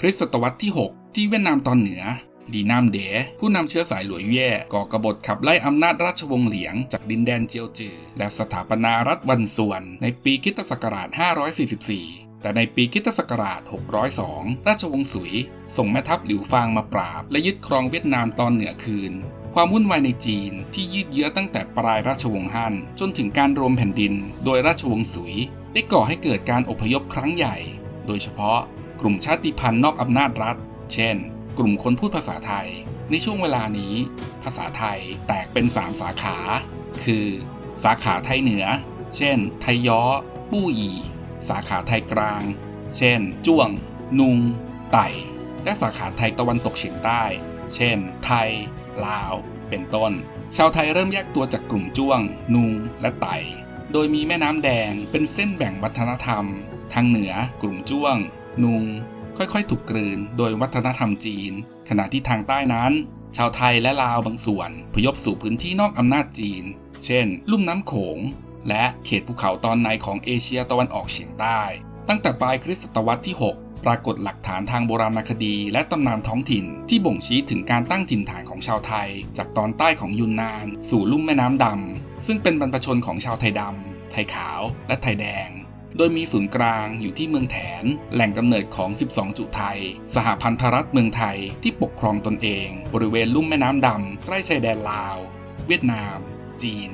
คริสตศตวรรษที่ 6 ที่เวียดนามตอนเหนือลีนามเด๋ผู้นำเชื้อสายหลวยเย่ก่อกบฏขับไล่อำนาจราชวงศ์เหลียงจากดินแดนเจียวจือ และสถาปนารัฐวันส่วน ในปีคิตศักราช 544 แต่ในปีคิตศักราช 602 ราชวงศ์สุย ส่งแม่ทัพหลิวฟางมาปราบ และยึดครองเวียดนามตอนเหนือคืน ความวุ่นวายในจีนที่ยืดเยื้อตั้งแต่ปลายราชวงศ์ฮั่นจนถึงการรวมแผ่นดิน โดยราชวงศ์สุย ได้ก่อให้เกิดการอพยพครั้งใหญ่ โดยเฉพาะ กลุ่มชาติพันธุ์นอกอำนาจรัฐ เช่น กลุ่มคนพูดภาษาไทย ในช่วงเวลานี้ ภาษาไทยแตกเป็น 3 สาขา คือ สาขาไทยเหนือ เช่น ไทยย้อ ปู้อีสาขาไทยกลาง เช่น จ้วง นุง ไต่ และสาขาไทยตะวันตกเฉียงใต้ เช่น ไทย ลาว เป็นต้น ชาวไทยเริ่มแยกตัวจากกลุ่มจ้วง นุง และไต่ โดยมีแม่น้ำแดงเป็นเส้นแบ่งวัฒนธรรม ทางเหนือกลุ่มจ้วง นุง ค่อยๆ ถูกกลืนโดยวัฒนธรรมจีน ขณะที่ทางใต้นั้น ชาวไทยและลาวบางส่วนพยพสู่พื้นที่นอกอำนาจจีน เช่น ลุ่มน้ำโขง และเขตภูเขาตอนในของเอเชียตะวันออกเฉียงใต้ ตั้งแต่ปลายคริสตศตวรรษที่ 6 ปรากฏหลักฐานทางโบราณคดีและตำนานท้องถิ่นที่บ่งชี้ถึงการตั้งถิ่นฐานของชาวไทย จากตอนใต้ของยุนนาน สู่ลุ่มแม่น้ำดำซึ่งเป็นบรรพชนของชาวไทยดำไทยขาว และไทยแดง โดยมีศูนย์กลางอยู่ที่เมืองแถน แหล่งกำเนิดของ 12 จุไทย สหพันธรัฐเมืองไทยที่ปกครองตนเอง บริเวณลุ่มแม่น้ำดำใกล้ชายแดนลาว เวียดนาม จีน